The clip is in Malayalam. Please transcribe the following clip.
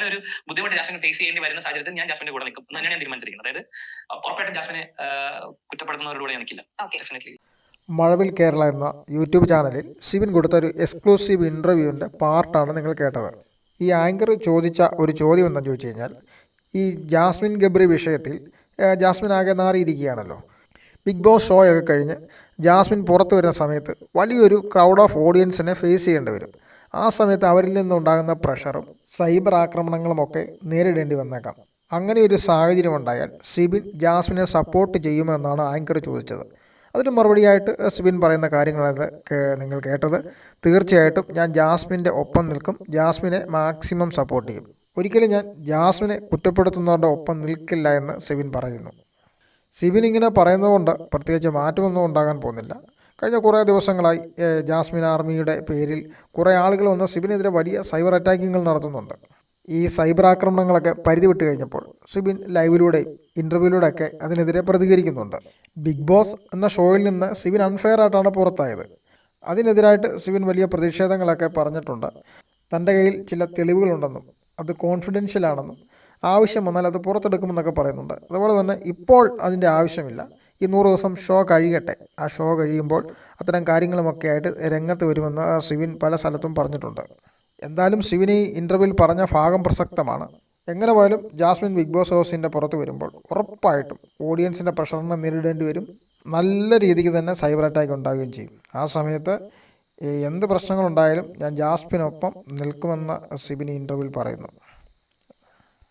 അങ്ങനെ ഒരു ബുദ്ധിമുട്ട് ജാസ്മിൻ ഫേസ് ചെയ്യേണ്ടി വരുന്ന സാഹചര്യത്തിൽ ഞാൻ ജാസ്മിന്റെ കൂടെ നിൽക്കും. തന്നെയാണ് ഞാൻ തീരുമാനിച്ചിരിക്കുന്നത്. അതായത് ഉറപ്പായിട്ടും ജാസ്മിനെ കുറ്റപ്പെടുത്തുന്നവരോട് ഞാൻ നിൽക്കില്ല. ഓക്കെ ഡെഫിനറ്റ്ലി മഴവിൽ കേരള എന്ന യൂട്യൂബ് ചാനലിൽ ശിവൻ കൊടുത്ത ഒരു എക്സ്ക്ലൂസീവ് ഇന്റർവ്യൂവിന്റെ പാർട്ടാണ് നിങ്ങൾ കേട്ടത്. ഈ ആങ്കർ ചോദിച്ച ഒരു ചോദ്യം എന്താണെന്ന് ചോദിച്ചു കഴിഞ്ഞാൽ ഈ ജാസ്മിൻ ഗബ്രി വിഷയത്തിൽ ജാസ്മിൻ ആകെ നാറിയിരിക്കുകയാണല്ലോ. ബിഗ് ബോസ് ഷോയൊക്കെ ഒക്കെ കഴിഞ്ഞ് ജാസ്മിൻ പുറത്തു വരുന്ന സമയത്ത് വലിയൊരു ക്രൗഡ് ഓഫ് ഓഡിയൻസിനെ ഫേസ് ചെയ്യേണ്ടി വരും. ആ സമയത്ത് അവരിൽ നിന്നുണ്ടാകുന്ന പ്രഷറും സൈബർ ആക്രമണങ്ങളുമൊക്കെ നേരിടേണ്ടി വന്നേക്കാം. അങ്ങനെ ഒരു സാഹചര്യം ഉണ്ടായാൽ സിബിൻ ജാസ്മിനെ സപ്പോർട്ട് ചെയ്യുമെന്നാണ് ആങ്കർ ചോദിച്ചത്. അതിന് മറുപടിയായിട്ട് സിബിൻ പറയുന്ന കാര്യങ്ങളത് നിങ്ങൾ കേട്ടത്. തീർച്ചയായിട്ടും ഞാൻ ജാസ്മിന്റെ ഒപ്പം നിൽക്കും. ജാസ്മിനെ മാക്സിമം സപ്പോർട്ട് ചെയ്യും. ഒരിക്കലും ഞാൻ ജാസ്മിനെ കുറ്റപ്പെടുത്തുന്നവരുടെ ഒപ്പം നിൽക്കില്ല എന്ന് സിബിൻ പറയുന്നു. സിബിൻ ഇങ്ങനെ പറയുന്നതുകൊണ്ട് പ്രത്യേകിച്ച് മാറ്റമൊന്നും ഉണ്ടാകാൻ പോകുന്നില്ല. കഴിഞ്ഞ കുറേ ദിവസങ്ങളായി ജാസ്മിൻ ആർമിയുടെ പേരിൽ കുറേ ആളുകൾ വന്ന് സിബിനെതിരെ വലിയ സൈബർ അറ്റാക്കിങ്ങൾ നടത്തുന്നുണ്ട്. ഈ സൈബർ ആക്രമണങ്ങളൊക്കെ പരിധി വിട്ട് കഴിഞ്ഞപ്പോൾ സിബിൻ ലൈവിലൂടെയും ഇന്റർവ്യൂവിലൂടെയൊക്കെ അതിനെതിരെ പ്രതികരിക്കുന്നുണ്ട്. ബിഗ് ബോസ് എന്ന ഷോയിൽ നിന്ന് സിബിൻ അൺഫെയർ ആയിട്ടാണ് പുറത്തായത്. അതിനെതിരായിട്ട് സിബിൻ വലിയ പ്രതിഷേധങ്ങളൊക്കെ പറഞ്ഞിട്ടുണ്ട്. തന്റെ കയ്യിൽ ചില തെളിവുകളുണ്ടെന്നും അത് കോൺഫിഡൻഷ്യൽ ആണെന്നും ആവശ്യം വന്നാൽ അത് പുറത്തെടുക്കുമെന്നൊക്കെ പറയുന്നുണ്ട്. അതുപോലെ തന്നെ ഇപ്പോൾ അതിന്റെ ആവശ്യമില്ല. ഈ നൂറ് ദിവസം ഷോ കഴിയട്ടെ. ആ ഷോ കഴിയുമ്പോൾ അത്തരം കാര്യങ്ങളുമൊക്കെ ആയിട്ട് രംഗത്ത് വരുമെന്ന് സിവിൻ പല സ്ഥലത്തും പറഞ്ഞിട്ടുണ്ട്. എന്തായാലും ഈ ഇന്റർവ്യൂവിൽ പറഞ്ഞ ഭാഗം പ്രസക്തമാണ്. എങ്ങനെ പോയാലും ജാസ്മിൻ ബിഗ് ബോസ് ഹൗസിന്റെ പുറത്ത് വരുമ്പോൾ ഉറപ്പായിട്ടും ഓഡിയൻസിന്റെ പ്രഷറിനെ നേരിടേണ്ടി വരും. നല്ല രീതിക്ക് തന്നെ സൈബർ അറ്റാക്ക് ഉണ്ടാകുകയും ചെയ്യും. ആ സമയത്ത് എന്ത് പ്രശ്നങ്ങളുണ്ടായാലും ഞാൻ ജാസ്മിനൊപ്പം നിൽക്കുമെന്ന് സിബിൻ ഈ ഇന്റർവ്യൂവിൽ പറയുന്നു.